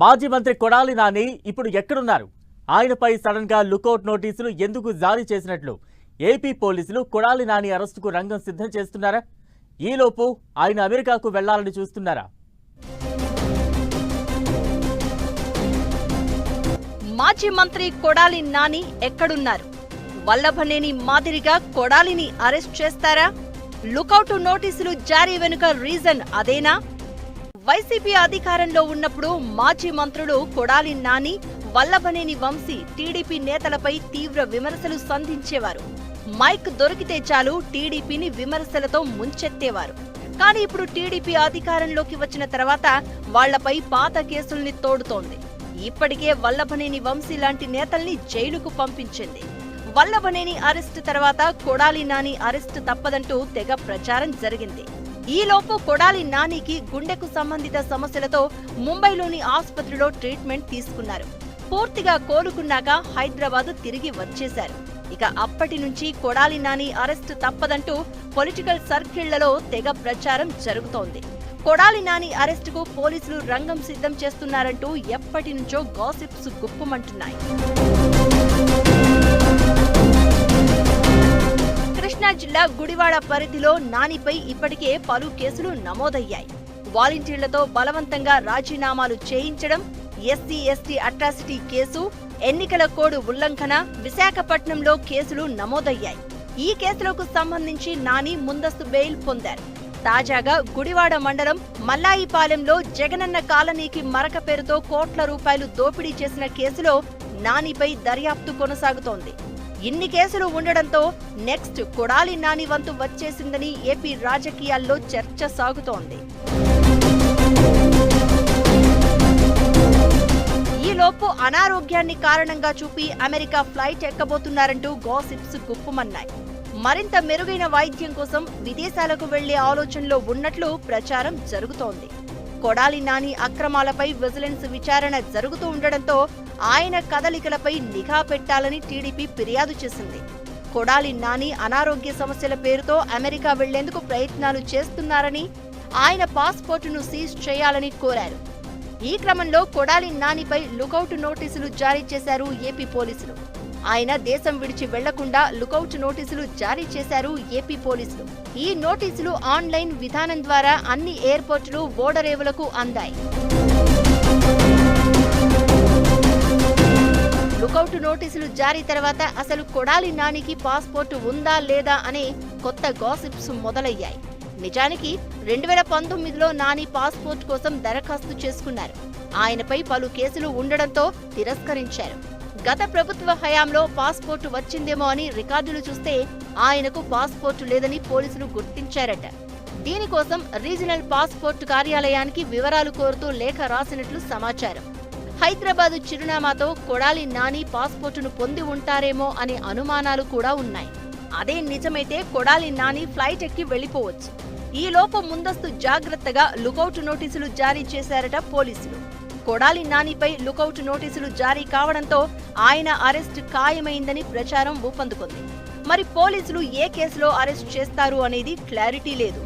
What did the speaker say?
మాజీ మంత్రి కొడాలి నాని ఇప్పుడు ఎక్కడున్నారు? ఆయనపై సడన్గా లుకౌట్ నోటీసులు ఎందుకు జారీ చేసినట్లు? ఏపీ పోలీసులు కొడాలి నాని అరెస్టుకు రంగం సిద్ధం చేస్తున్నారా? ఈలోపు ఆయన అమెరికాకు వెళ్ళాలని చూస్తున్నారా? మాజీ మంత్రి కొడాలి నాని ఎక్కడున్నారు? వల్లభనేని మాదిరిగా కొడాలిని అరెస్ట్ చేస్తారా? లుకౌట్ నోటీసులు జారీ వెనుక రీజన్ అదేనా? వైసీపీ అధికారంలో ఉన్నప్పుడు మాజీ మంత్రులు కొడాలి నాని వల్లభనేని వంశీ టీడీపీ నేతలపై తీవ్ర విమర్శలు సంధించేవారు. మైక్ దొరికితే చాలు టీడీపీని విమర్శలతో ముంచెత్తేవారు. కానీ ఇప్పుడు టీడీపీ అధికారంలోకి వచ్చిన తర్వాత వాళ్ళపై పాత కేసుల్ని తోడుతోంది. ఇప్పటికే వల్లభనేని వంశీ లాంటి నేతల్ని జైలుకు పంపించింది. వల్లభనేని అరెస్టు తర్వాత కొడాలి నాని అరెస్టు తప్పదంటూ తెగ ప్రచారం జరిగింది. ఈలోపు కొడాలి నానికి గుండెకు సంబంధిత సమస్యలతో ముంబైలోని ఆసుపత్రిలో ట్రీట్మెంట్ తీసుకున్నారు. పూర్తిగా కోలుకున్నాక హైదరాబాద్ తిరిగి వచ్చేశారు. ఇక అప్పటి నుంచి కొడాలి నాని అరెస్ట్ తప్పదంటూ పొలిటికల్ సర్కిళ్ళలో తెగ ప్రచారం జరుగుతోంది. కొడాలి నాని అరెస్టుకు పోలీసులు రంగం సిద్ధం చేస్తున్నారంటూ ఎప్పటి నుంచో గాసిప్స్ గుప్పుమంటున్నాయి. కృష్ణా జిల్లా గుడివాడ పరిధిలో నానిపై ఇప్పటికే పలు కేసులు నమోదయ్యాయి. వాలంటీర్లతో బలవంతంగా రాజీనామాలు చేయించడం ఎస్సీ ఎస్టీ అట్రాసిటీ కేసు ఎన్నికల కోడ్ ఉల్లంఘన విశాఖపట్నంలో కేసులు నమోదయ్యాయి. ఈ కేసులకు సంబంధించి నాని ముందస్తు బెయిల్ పొందారు. తాజాగా గుడివాడ మండలం మల్లాయిపాలెంలో జగనన్న కాలనీకి మరక పేరుతో కోట్ల రూపాయలు దోపిడీ చేసిన కేసులో నానిపై దర్యాప్తు కొనసాగుతోంది. ఇన్ని కేసులు ఉండడంతో నెక్స్ట్ కొడాలి నాని వంతు వచ్చేసిందని ఏపీ రాజకీయాల్లో చర్చ సాగుతోంది. ఈలోపు అనారోగ్యాన్ని కారణంగా చూపి అమెరికా ఫ్లైట్ ఎక్కబోతున్నారంటూ గోసిప్స్ గుప్పమన్నాయి మరింత మెరుగైన వైద్యం కోసం విదేశాలకు వెళ్ళే ఆలోచనలో ఉన్నట్లు ప్రచారం జరుగుతోంది. కొడాలి నాని అక్రమాలపై విజిలెన్స్ విచారణ జరుగుతూ ఉండడంతో ఆయన కదలికలపై నిఘా పెట్టాలని టీడీపీ ఫిర్యాదు చేసింది. కొడాలి నాని అనారోగ్య సమస్యల పేరుతో అమెరికా వెళ్ళేందుకు ప్రయత్నాలు చేస్తున్నారని ఆయన పాస్పోర్టును సీజ్ చేయాలని కోరారు. ఈ క్రమంలో కొడాలి నానిపై లుకౌట్ నోటీసులు జారీ చేశారు ఏపీ పోలీసులు. ఆయన దేశం విడిచి వెళ్ళకుండా లుకౌట్ నోటీసులు జారీ చేశారు ఏపీ పోలీసులు. ఈ నోటీసులు ఆన్లైన్ విధానం ద్వారా అన్ని ఎయిర్పోర్టులు ఓడరేవులకు అందాయి. లుకౌట్ నోటీసులు జారీ తర్వాత అసలు కొడాలి నానికి పాస్పోర్టు ఉందా లేదా అనే కొత్త గాసిప్స్ మొదలయ్యాయి. నిజానికి రెండు వేల పంతొమ్మిదిలో నాని పాస్పోర్ట్ కోసం దరఖాస్తు చేసుకున్నారు. ఆయనపై పలు కేసులు ఉండడంతో తిరస్కరించారు. గత ప్రభుత్వ హయాంలో పాస్పోర్టు వచ్చిందేమో అని రికార్డులు చూస్తే ఆయనకు పాస్పోర్టు లేదని పోలీసులు గుర్తించారట. దీనికోసం రీజనల్ పాస్పోర్టు కార్యాలయానికి వివరాలు కోరుతూ లేఖ రాసినట్లు సమాచారం. హైదరాబాదు చిరునామాతో కొడాలి నాని పాస్పోర్టును పొంది ఉంటారేమో అనే అనుమానాలు కూడా ఉన్నాయి. అదే నిజమైతే కొడాలి నాని ఫ్లైట్ ఎక్కి వెళ్ళిపోవచ్చు. ఈ ముందస్తు జాగ్రత్తగా లుకౌట్ నోటీసులు జారీ చేశారట పోలీసులు. కొడాలి నానిపై లుకౌట్ నోటీసులు జారీ కావడంతో ఆయన అరెస్ట్ ఖాయమైందని ప్రచారం ఊపందుకుంది. మరి పోలీసులు ఏ కేసులో అరెస్ట్ చేస్తారు అనేది క్లారిటీ లేదు.